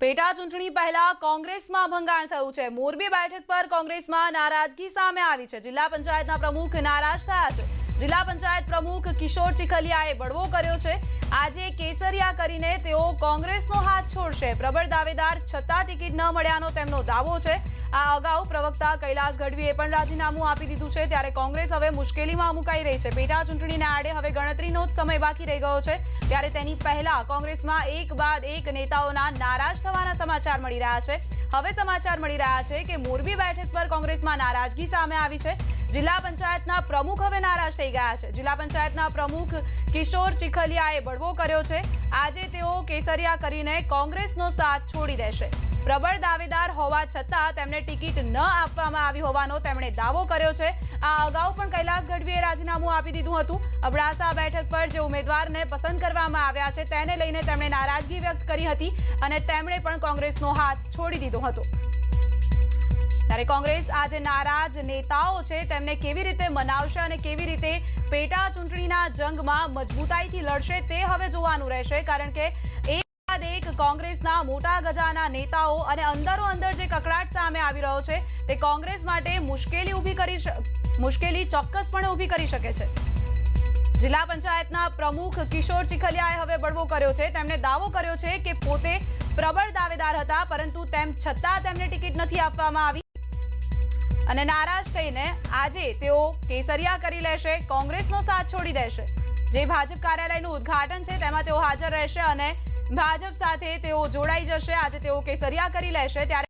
પેટા ચૂંટણી પહેલા કોંગ્રેસમાં ભંગાણ થયું છે. મોરબી બેઠક પર કોંગ્રેસમાં નારાજગી સામે આવી છે. જિલ્લા પંચાયતના પ્રમુખ નારાજ થયા છે. જિલ્લા પંચાયત પ્રમુખ કિશોર ચીખલિયાએ બળવો કર્યો છે. આજે કેસરિયા કરીને તેઓ કોંગ્રેસનો હાથ છોડશે. પ્રબળ દાવેદાર છતાં ટિકિટ ન મળ્યાનો તેમનો દાવો છે. આ અગાઉ પ્રવક્તા કૈલાશ ગઢવીએ પણ રાજીનામું આપી દીધું છે. ત્યારે કોંગ્રેસ હવે મુશ્કેલીમાં મુકાઈ રહી છે. પેટા ચૂંટણીને આડે હવે ગણતરીનો જ સમય બાકી રહી ગયો છે. ત્યારે તેની પહેલા કોંગ્રેસમાં એક બાદ એક નેતાઓના નારાજ થવાના સમાચાર મળી રહ્યા છે. હવે સમાચાર મળી રહ્યા છે કે મોરબી બેઠક પર કોંગ્રેસમાં નારાજગી સામે આવી છે. જિલ્લા પંચાયતના પ્રમુખ હવે નારાજ થઈ ગયા છે. જિલ્લા પંચાયતના પ્રમુખ કિશોર ચીખલિયાએ બળવો કર્યો છે. આજે તેઓ કેસરિયા કરીને કોંગ્રેસનો સાથ છોડી દેશે. પ્રબળ દાવેદાર હોવા છતાં તેમને ટિકિટ ન આપવામાં આવી હોવાનો તેમણે દાવો કર્યો છે. આ અગાઉ પણ કૈલાસ ગઢવીએ રાજીનામું આપી દીધું હતું. અબડાસા બેઠક પર જે ઉમેદવારને પસંદ કરવામાં આવ્યા છે તેને લઈને તેમણે નારાજગી વ્યક્ત કરી હતી અને તેમણે પણ કોંગ્રેસનો હાથ છોડી દીધો હતો. ત્યારે કોંગ્રેસ આજે નારાજ નેતાઓ છે, તેમને કેવી રીતે મનાવશે અને કેવી રીતે પેટા ચૂંટણીના જંગમાં મજબૂતાઈથી લડશે તે હવે જોવાનું રહેશે, કારણ કે એક કોંગ્રેસના મોટા ગજાના નેતાઓ અને અંદરો અંદર જે કકડાટ સામે આવી રહ્યો છે, તે કોંગ્રેસ માટે મુશ્કેલી ઊભી કરી મુશ્કેલી ચોક્કસપણે ઊભી કરી શકે છે. જિલ્લા પંચાયતના પ્રમુખ કિશોર ચીખલિયાએ હવે બળવો કર્યો છે, તેમણે દાવો કર્યો છે કે પોતે પ્રબળ દાવેદાર હતા, પરંતુ તેમ છતાં તેમને ટિકિટ નથી આપવામાં આવી. અને નારાજ થઈને આજે તેઓ કેસરિયા કરી લેશે, કોંગ્રેસનો સાથ છોડી દેશે. જે ભાજપ કાર્યાલયનું ઉદ્ઘાટન છે, તેમાં તેઓ હાજર રહેશે અને ભાજપ સાથે તેઓ જોડાઈ જશે. આજે તેઓ કેસરિયા કરી લેશે, ત્યારે